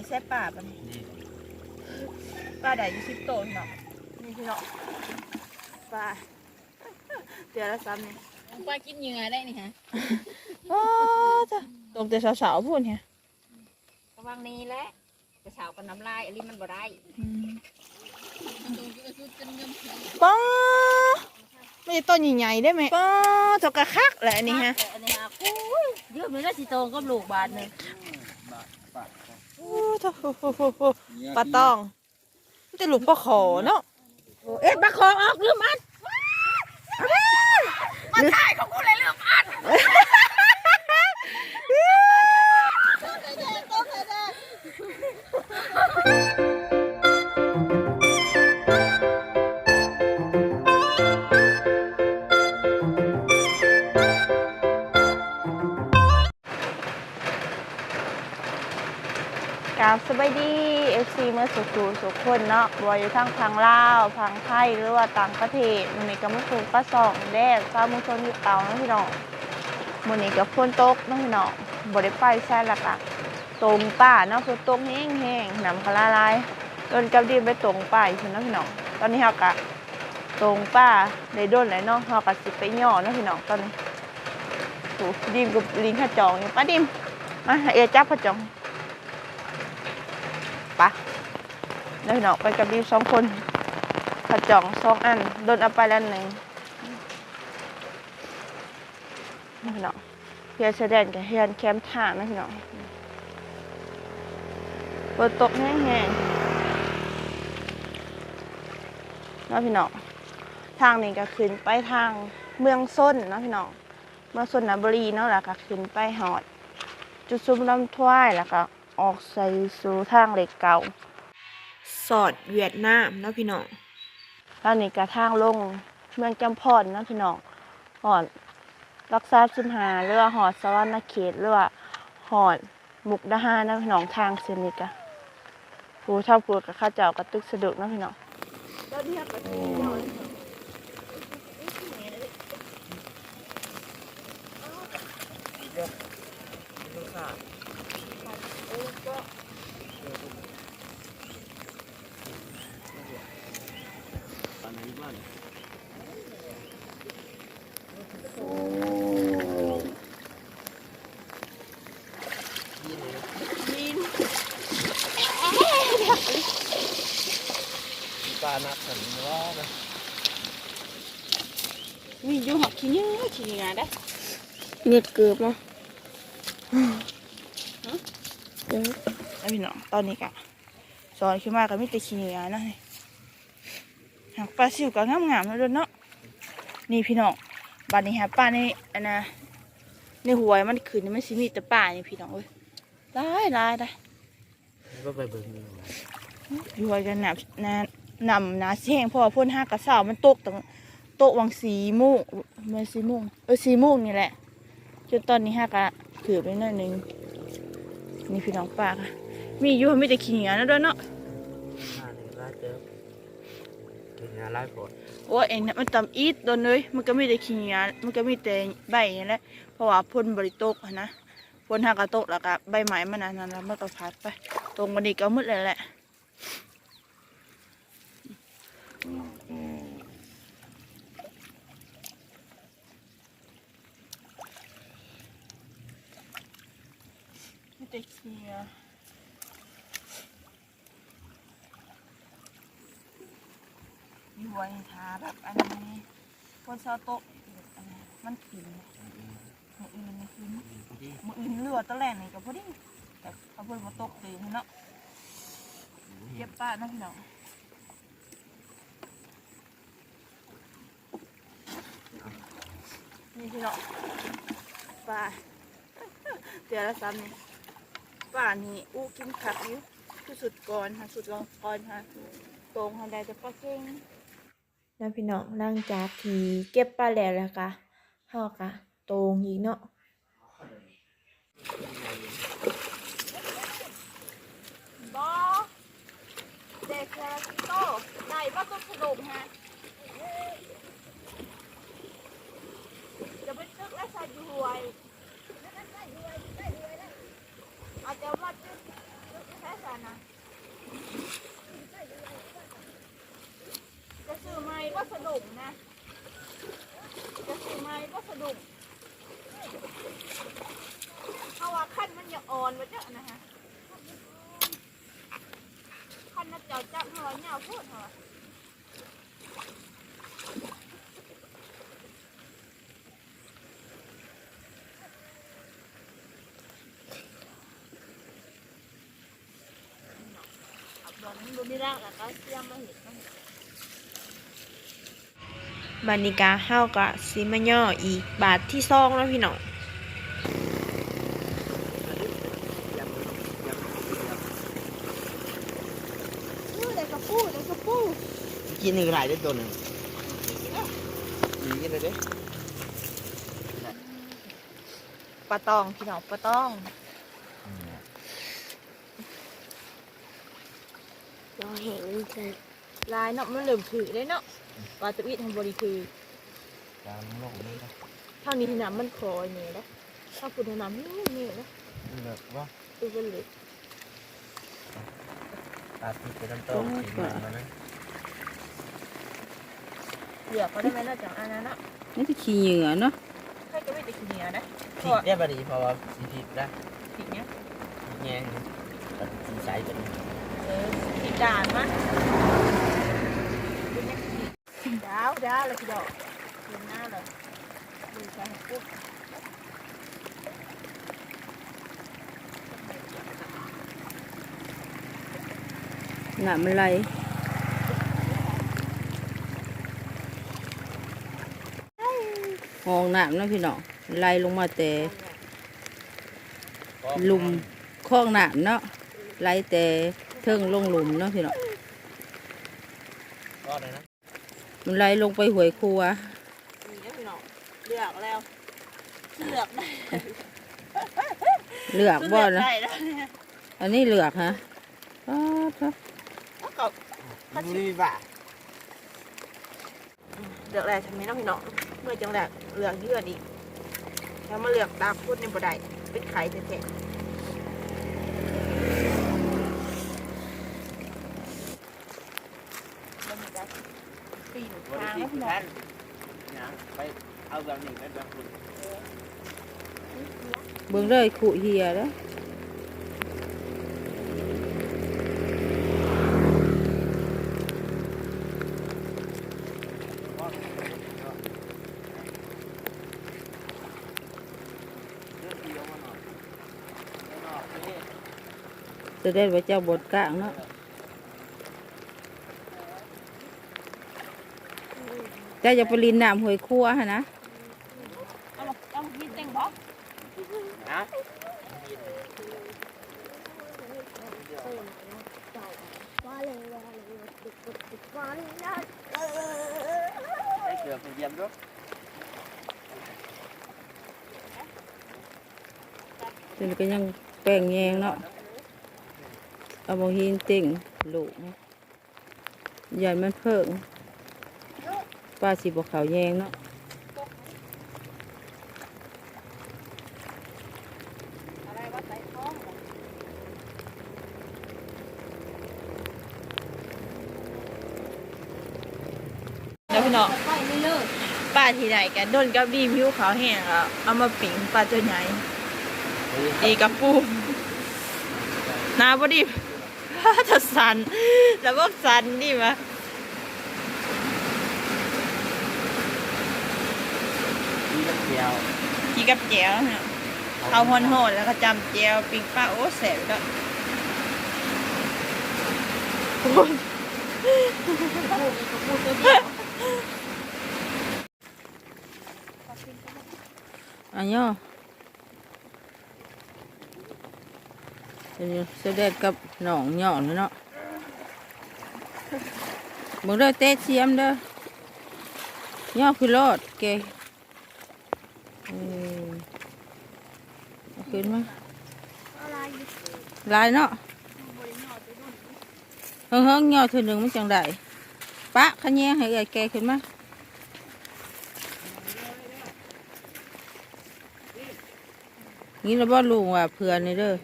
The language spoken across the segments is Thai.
จะแซ่บป่าปะนี่นี่ปลาใดอยู่สิบโตพี่น้องนี่พี่น้องปลาเดี๋ยวละซ้ำนี่ปลากินเหยื่อได้นี่ฮะโอ้จ้ะตรงแต่สาวๆพูดเนี่ยระวังนี้แหละกระเช้ากับน้ำลายอันนี้มันบ่ได้ป้าไม่ใช่ต้นใหญ่ๆได้ไหมป้าเจกกระคักแหละอันนี่ฮะอันนี้ครับเยอะมันก็สิโตก็ลูกบาทหนึง โอ้โถโหโหโหปลาตองมันจะหลุดปลาขอเนาะเอ็ดมาขอออกลืมอันมาถ่ายของกูเลยลืมอันกรา บสบายดีเอฟซีเมื่อสุขูสุขคนเนาะบอยอยู่ทั้งพังลาวพังไทยหรือว่าต่างประเทศมันนี้ก็มาถูกป้าสองแดดฟ้ามือชนที่เตาเนาะพี่น้องมันนี้ก็ฝนตกเนาะพี่น้องบริไปใช่ละกะตรงป่าเนาะฝนตกแห้งๆน้ำกะละลายโดนกับดินไปตรงป่าอีกเนาะพี่น้องตอนนี้เฮากะตรงป่าได้นไหลยเนาะเฮากะสิไปย่อเนาะพี่น้องตอนนี้ดิมกับลิงขจองอยู่ป้าดิมมาให้เอจับขจอง ปะแล้วพี่น้องไปกับบีสองคนขจองสองอันโดนเอาไปแล้วหนึ่งนี่พี่น้องเฮียแสดงกับเฮียนแคมป์ทานะพี่น้องเปิดตกแห้งๆนะพี่น้องทางนี้ก็ขึ้นไปทางเมืองส้นนะพี่น้องเมืองส้นนบุรีเนาะแล้วก็ขึ้นไปหอด จุดซุ้มลำถ้วยแล้วก็ ออกใส่สู่ทางเหล็กเก่า สอดเวียดนามเนาะพี่น้องแล้วนี่ก็ทางลงเมืองจำพอนเนาะพี่น้องหอดรักษาสิมหาหรือว่าหอดสวรรณเขตหรือว่าหอดมุกดาหารเนาะพี่น้องทางเซนิกะผู้เท่าผู้กับข้าเจ้ากระตึกสะดุกเนาะพี่น้อง ลูกสาวตอนนี้บ้าน ยิน ปลานักสันว่านะมีอยู่หอกขี้เนื้อขี้เนื้อได้เงียดเกือบเนาะเดี๋ยวแล้วพี่น้องตอนนี้กะสอนขึ้นมาก็มีแต่ขี้เนื้อนะหากปลาซิวก็งามๆแล้วเด้อเนาะนี่พี่น้องบ้านนี้ฮะป้านี่อันนะในหวยมันขึ้นนี่มันสิมีแต่ป่านี่พี่น้องเอ้ยได้ได้ได้ก็ไปเบิ่งดูอยู่ไว้กันหนับนะนำนาเสียงเพราะว่าพ่นห้ากระเสามันตกตั้งโตะวังสีโมุกเมื่อสีโมุกเออสีโมุกนี่แหละจนตอนนี้ห้ากะถือไปหน่อยหนึงนี่พี่น้องป้าค่ะมีอยู่ไม่แต่ขี้เหนียวนะด้วยเนาะหาหนึ่งไล่เจอกินยาไล่ปวดโอ้ยเอ็งเนี่ยมันตำอีดโดนเลยมันก็มีแต่ขี้เหนียวมันก็มีแต่ใบนี่แหละเพราะว่าพ่นบริโตกอะนะพ่นห้ากระโตกแล้วก็ใบไม้มันนั่นแล้วมันก็พัดไป ตรงวันนี้ก็มืดเลยแหละ ไม่ได้เคลียร์อยู่ไว้ทาแบบอันนี้คนเซาโต๊ะแบบอันนี้มันขึ้นมืออื่นมันขึ้นมืออื่นเลือดตะแหลงนี่ก็พอดีแต่เขาเพิ่นมาตกตื่นเนาะเก็บป้านะพี่น้องนี่พี่น้องป้าเดี๋ยวละซ้ำนี่ ป่านี่อู้กินขับอยู่คือสุดก่อนค่ะสุดก่อนค่ะตรงค่ะได้จะปลาเก่งแล้วพี่น้องหลังจากที่เก็บปลาแล้วแล้วก็เฮากะตรงอีกเนาะบอเด็กแค่โตไหนว่าต้นขนมฮะจะไปซึกและใส่อยู่หวย อาจจะว่าจะแค่สัน อยเหงาพูดเหรอ เอาบอลมันดูไม่รักแล้วก็เสียมมาเห็นมันบานิกาเฮาก็สิมาย่ออีกบาทที่ซองแล้วพี่น้องพูดเลยก็พูดเลยก็พูดกินหนึ่งไรได้ตัวหนึ่งดีกันเลยเด้ปลาตองพี่น้องปลาตอง เราเห็นเธอลายเนาะมันเหลื่อมถือเลยเนาะปลาตะวิทำบริคือตามโลกนี้นะเท่านี้ที่น้ำมันคอยเนี่ยนะถ้าคุณน้ำนี่นี่นะเลิกว่าตัวเป็นเหล็กตาตีไปน้ำต้มกินมันมานะเหลือกก็ได้ไหมนอกจากอันนั้นเนาะนี่คือขี้เหงื่อเนาะใครจะไม่ติดขี้เหนียวนะผิดได้บดีเพราะว่าสีผิดนะผิดเนี้ยผิดแง่งตัดสีใสตัวนี้ เออผิดด่านมั้ยดาวดาวเลยพี่ดอกเห็นหน้าเลยดูใส่ปุ๊บน้ำมันไหลห้องน้ำเนาะพี่น้องไหลลงมาแต่หลุมคลองน้ำเนาะไหลแต่ เทิงลงหลุมเนาะพี่น้องก็เลยนะมันไหลลงไปหวยครัวนี่นะพี่น้องเลือกแล้ว เลือกได้เลือกบ่เลืนะได้แล้วเนี่ยอันนี้เลือกฮะอ้าวเถอะแล้วก็ดูนี่ป่ะเลือกอะไรทำไมน้องพี่น้องเมื่อจังแหละเลือกเยื่ออีกแล้วมาเลือกตาพุดในบ่ได้เป็นไข่แท้ๆแล้วมันจะปีน วัน ทางที่แล้วพี่น้องท่านยังไปเอาแบบหนึ่งไปแบบคุณเบิ่งเลยขู่เฮียแล้วจะได้ว่าเจ้าบทกลางเนาะ เจ้าจะไปลินน้ำหวยครัวฮะนะเอามาเอามาพี่เต็งบอกนะใส่เลยติดติดติดว่าเลยนะได้เกือบเป็นเยี่ยมด้วยจนก็ยังแป้งแยงเนาะเอาบหินเต่งลูกยันมันเพิ่ง ป้าสิบอกเขาวแยงเนาะแล้วพี่น้องป้าที่ไหนกันโดนกับดีมิวขาวแห้งอะเอามาปิ่งปลาตัวใหญ่อีกับปูนาบดีจะสันแล้วก็สันดิมะ นี่ก็เดี ยวกีกับแจวเนี่ยเอาหอนหอนๆแล้วก็จำแจวปิ่งปลาโอ้แสบก็โอ้ยพูดตัวเดียวอันย่อเป็นเสด็จกับหนองหย่อนเนาะเบิ่งเด้อเตะเสียมเด้อย่อคือรอดเกเออ เอาขึ้นมลายเนาะเฮิงเฮิงๆย่อเธอหนึ่งมันจังได้ปะขะแยงให้เอ้ยแกขึ้นมางี้เราบ่ลุงว่าเพื่อนนี่เด้อ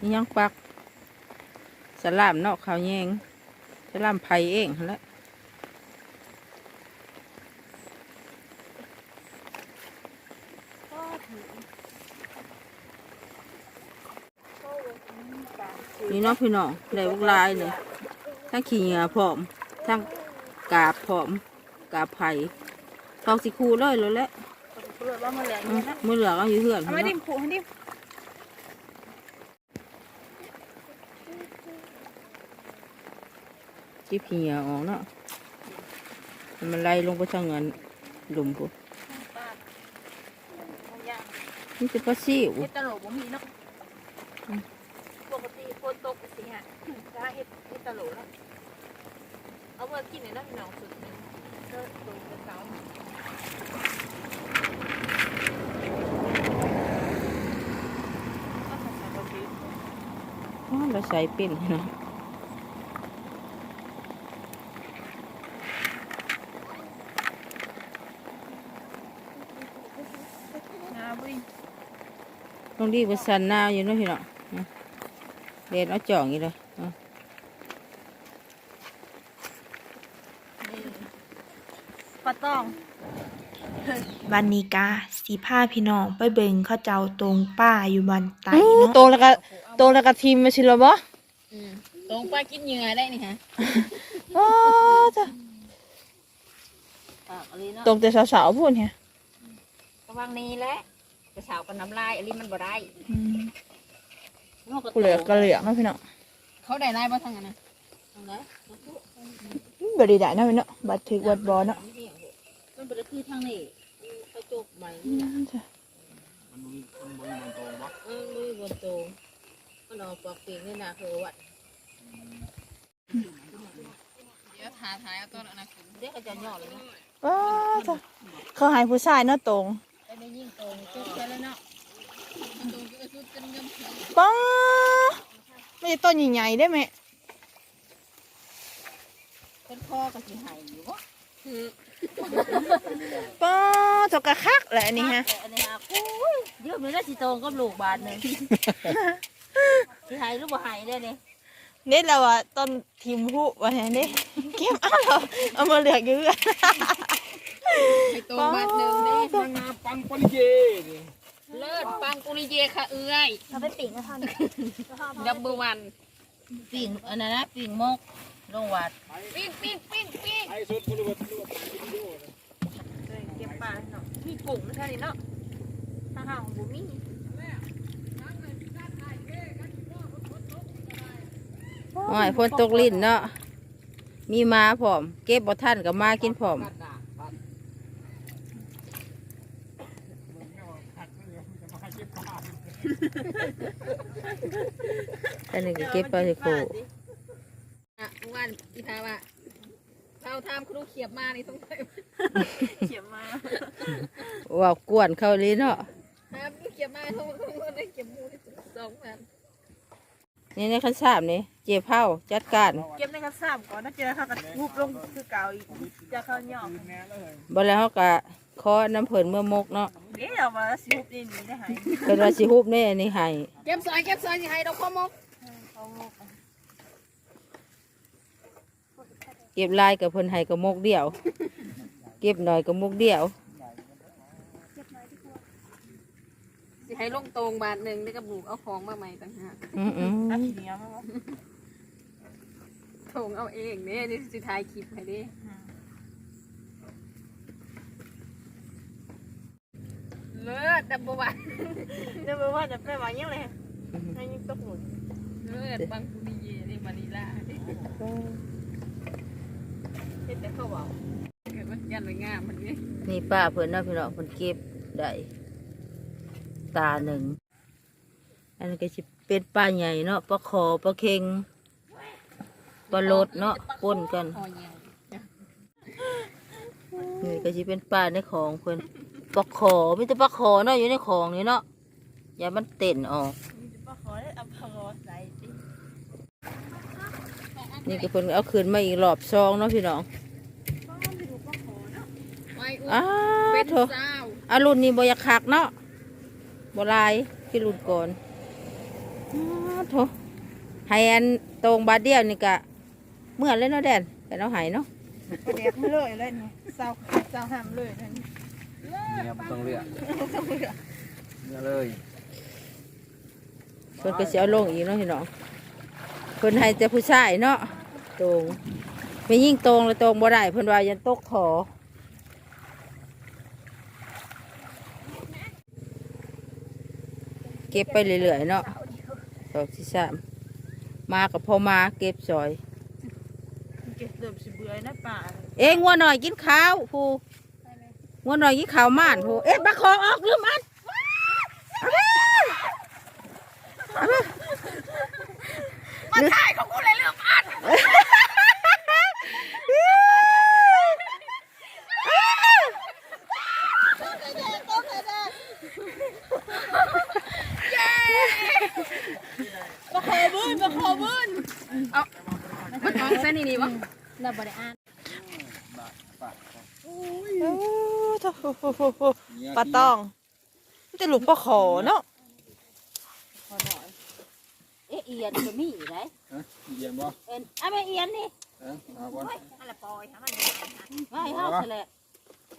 นี่ยังปักสลามเนาะเขาแยง จะล่ำไผ่เองแล้วนี่น้องพี่น้องในวุ้กลายเลยทั้งขี่เหงาผอมทั้งกาบผอมกาบไผ่ทองสีคูเลยแล้วแหละเมื่อเหลือก็อยู่เหื่อนไม่ดิ้มผูไม่ดิ้ จิบขี้เหงื่อออกเนาะให้มันไล่ลงไปทางเงินหลุมปุ๊นี่จะปลาซิวเฮ็ดตลกบ่มีเนาะปกติฝนตกสิฮะถ้าเฮ็ดเฮ็ดตลกแล้วเอาเมื่อกินในน้ำหนองสุดนึงเลิศตรงเสาอ๋อเราใส่เป็นเนาะ นาบุรี ต้องรีบไปสันหน้าอยู่นาะพี่เนาะนะเด็ดเอาจ่องอีกเลยอะปลาต้องวันนี้กาสีผ้าพี่น้องไปเบิ่งเขาเจ้าตรงป้าอยู่บันไตเนาะตแล้วก็ตแล้วก็ทีมมาชิลบ่ตรงปลากินเหงื่อได้นี่ฮะอ้จ้ะตรงแต่สาวๆพูดเนี่ยระวังนี้แหละ กระเช้ากับน้ำลายอันนี้มันบ่ได้กูเหลือกระเหลือกเนาะพี่น้องเขาได้ได้บ่ทั้งนั้นนะบริได้เนาะพี่เนาะบัดถึกบัดบอเนาะมันเป็นคือทางนี้กระจกใหม่จ้ะมันมึงมันมึงมันโตวะเออมือบนโตมันเอาปอกเปีกนี่นาคือวัดเดี๋ยวทาทายเอาต้นอันนั้นขึ้นเด็กก็จะย่อเลยนะ ว้าจ้ะเขาใหายผู้ชายเนาะตรงได้ได้ ยิ่งตรงจุดแค่แล้วเนาะตรงจุดจุดจนเงิมถึงป้าไม่ใช่ต้นใหญ่ๆได้ไหมเป็นคอกับสิหายอยู่บ่ป้าจกกระคักแหละอันนี้ฮะอันนี้ฮะโอ้ยเยอะเลยนะสิโตงกับลูกบาทหนึ่งสิหายหรือบ่หายได้เนี่ยเน็ตเราอะต้นทีมผู้วันนี้เด้เก็บเอาเราเอามาเหลือกเยอะ ให้ตรงบาทหนึ่งเด้มันนาปังปนิเยนี่เลิศปังกุลิเยค่ะเอื้อยเราไปปิ่งนะท่านดับเบิลวันปิ่งอันนั้นนะปิ่งมกลงวัดปิ้งปิ้งปิ้งปิ้งไอ้สุดมันรู้ว่ารู้ว่าวิดีโอนะเก็บปลาเนาะมีปุ่มนะท่านนี่เนาะถ้าห่างบุมีโอ้ยฝนตกลิ้นเนาะมีมาผอม เก็บบ่ทันกับมากินผอม อันนี้ก็เก็บไปสิโคอะเมื่อวานอีทาว่าเราทำครูเขียบมานี่ต้องไปเขียบมาว่าวกวนเข้าเลยเนาะทำครูเขียบมาเขาเขาได้เขียบหมูที่สองพันนี่ในขั้นสามนี่เจ็บเผาจัดการเก็บในกระสามก่อนนะเจอเขากระทุบลงคือเก่าอีกจะเขาหยอกแน่เลยบ่แล้วเขาก็ คอน้ำเผินเมื่อมกเนาะเดี๋ยวมาสิบนี่นี่ได้หายเป็นว่าสิฮุบนี่อันนี้ให้เก็บซอยเก็บซอยสิให้ดอกข้อมกเก็บลายกับเพิ่นให้กับมกเดียว เก็บหน่อยกับมกเดียว สิให้ลงตรงบาทหนึ่งได้กับหนูเอาของมาใหม่ต่างหากอืมอืมอาทีนี้มั้งถงเอาเองเนี่ยนี่สิถ่ายคลิปให้เดิ เลิศดับเบิลวันเดี๋ยวว่าจะไปว่ายังไงให้ยังตกหมุนเลิศปังกุลิเยนี่วานิลาเห็นแต่เขาบอกเกิดว่ายันไว้งามมันนี่นี่ป้าเพิ่นเนาะพี่น้องเพิ่นเก็บได้ตาหนึ่ง อันนี้ก็สิเป็นปลาใหญ่เนาะปลาขอปลาเค็งปลาโลดเนาะปนกันคอเหี่ยวนี่ก็สิเป็นปลาในของเพิ่น ปลาขอมีแต่ปลาขอเนาะอยู่ในของนี่เนาะอย่ามันเต้นออกป้าขอได้เอาพอใส่ดินี่ก็เพิ่นเอาคืนมาอีกรอบซองเนาะพี่น้องไว้อุ้อ้าเป็นโถเจ้าอารุ่นนี้บอยากคักเนาะบลายคือรุ่นก่อนอ้าโถไฮอันตรงบาทเดียวนี่กะเมื่อเลยเนาะแดนแต่เราหายเนาะประเดี๋ยวไม่เลยเลยนี่เศร้าเศร้าห้ามเลยนั่น เนี่ยมันต้องเลือกเนี่ยเลยเพิ่นก็สิเอาลงอีกเนาะพี่น้องเพิ่นให้แต่ผู้ชายเนาะตรงไม่ยิ่งตรงแล้วตรงบ่ได้เพิ่นว่ายันตกขอเก็บไปเรื่อยๆเนาะสองที่สามมากับพ่อมาเก็บซอย เก็บเดิมสิเบื่อนะป่า เอ้งงัวหน่อยกินข้าวผู้งั วหน่อยกินข้าวม่านผู้เอ๊ะบักคอออกลืมอันมาถ่ายของกูเลยลืมอันมันท้องเส้นนี่นี่วะเราบ่ได้อ่าน โอ้โถปลาตองมันจะลูกปลาขอเนาะเอ๊ะเอียนก็มีอยู่ไหนเยี่ยมบ่เอ็นอะแม่เอียนนี่เออเอาก่อนอะไรปอยค่ะมันว่าให้เฮาซะแหละ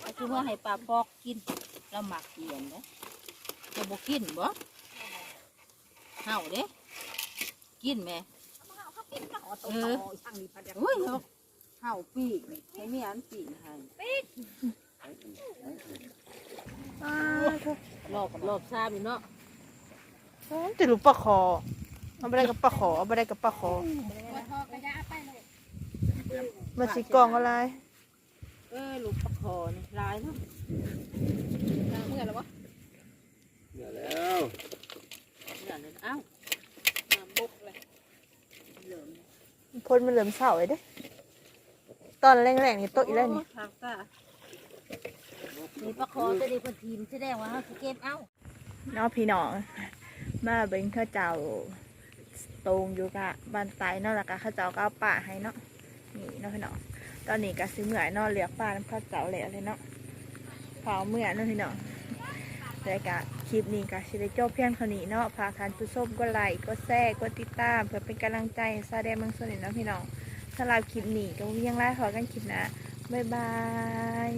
เอาคือว่าให้ปลาปอกกินแล้วหมักเอียนเด้จะบ่กินบ่เฮาเด้กินแม่เขากินก็ขอตัวช่างดีพัดอุ้ยเฮา เฮาปีกให้มีอันปีกให้รอบรอบซามอยู่เนาะมันจะลูกปลาขอเอาไปได้กับปลาขอเอาไปได้กับปลาขอทอกระยะไปเลยมาสีกล่องอะไร เออลูกปลาคอนี่ลายเนาะเมื่อแล้ววะเดี๋ยแล้วอย่างนั้นเอ้าน้ำบุกเลยเหลือมพ่นมันเหลิมเสาไอ้เด้ ตอนแรงๆนี่โตะอีแล้วนี่ทางซ่านี่ปลาคอตัวนี้เพิ่นทีมแสดงว่าเฮาสิเก็บเอ้าเนาะพี่น้องมาเบิ่งเข้าเจ้าตรงอยู่กะบ้านไตเนาะแล้วก็เข้าเจ้าก็เอาป่าให้เนาะนี่เนาะพี่น้องตอนนี้ก็ซื้อเหมื่อยเนาะเรียกป่าน้ำเข้าเจ้าแล้วเลยเนาะเผาเมื่อยเนาะพี่น้องแต่กะคลิปนี้ก็สิได้จบเพียงเท่านี้เนาะพากท่านผู้ชมก็ไลค์ก็แชร์ก็ติดตามเพื่อเป็นกำลังใจให้ซาแดงเมืองสนิทเนาะพี่น้อง สำหรับคลิปนี้ก็ยังไล่ขอกันคลิปนะ บ๊ายบาย